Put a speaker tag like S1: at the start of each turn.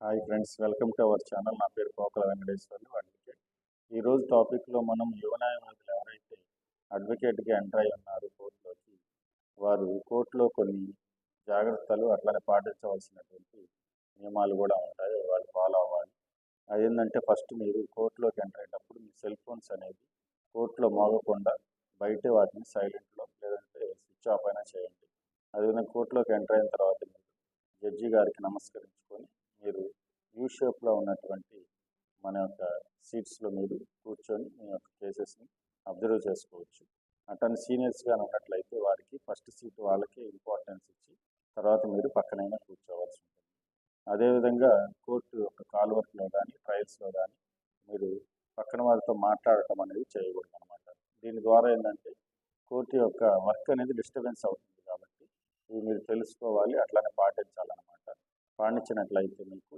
S1: Hi friends welcome to our channel. నా పేరు Kokala Venkateswarlu advocate. ఈరోజు టాపిక్లో మనం యువ న్యాయవాదులు ఎవరైతే అడ్వకేట్గా ఎంటర్ అయి ఉన్నారు కోర్టులోకి వారు కోర్టులో కొన్ని జాగ్రత్తలు అట్లనే పాటించవలసినటువంటి నియమాలు కూడా ఉంటాయి. వాళ్ళు ఫాలో అవ్వాలి. అదేంటంటే ఫస్ట్ మీరు కోర్టులోకి ఎంటర్ అయ్యేటప్పుడు మీ సెల్ ఫోన్స్ అనేది కోర్టులో మోగకుండా బయట వాటిని సైలెంట్లో లేదంటే స్విచ్ ఆఫ్ అయినా చేయండి. అదేవిధంగా కోర్టులోకి ఎంటర్ అయిన తర్వాత మీరు జడ్జి గారికి నమస్కరించుకొని మీరు యూ షేప్లో ఉన్నటువంటి మన యొక్క సీట్స్లో మీరు కూర్చొని మీ యొక్క కేసెస్ని అబ్జర్వ్ చేసుకోవచ్చు. అతను సీనియర్స్గా ఉన్నట్లయితే వారికి ఫస్ట్ సీట్ వాళ్ళకి ఇంపార్టెన్స్ ఇచ్చి తర్వాత మీరు పక్కనైనా కూర్చోవాల్సి ఉంటుంది. అదేవిధంగా కోర్టు యొక్క కాల్ వర్క్లో కానీ ట్రయల్స్లో కానీ మీరు పక్కన వాళ్ళతో మాట్లాడటం అనేది చేయకూడదు అనమాట దీని ద్వారా ఏంటంటే కోర్టు యొక్క వర్క్ అనేది డిస్టర్బెన్స్ అవుతుంది కాబట్టి ఇవి మీరు తెలుసుకోవాలి అట్లానే పాటించాలన్నమాట. పాటించినట్లయితే మీకు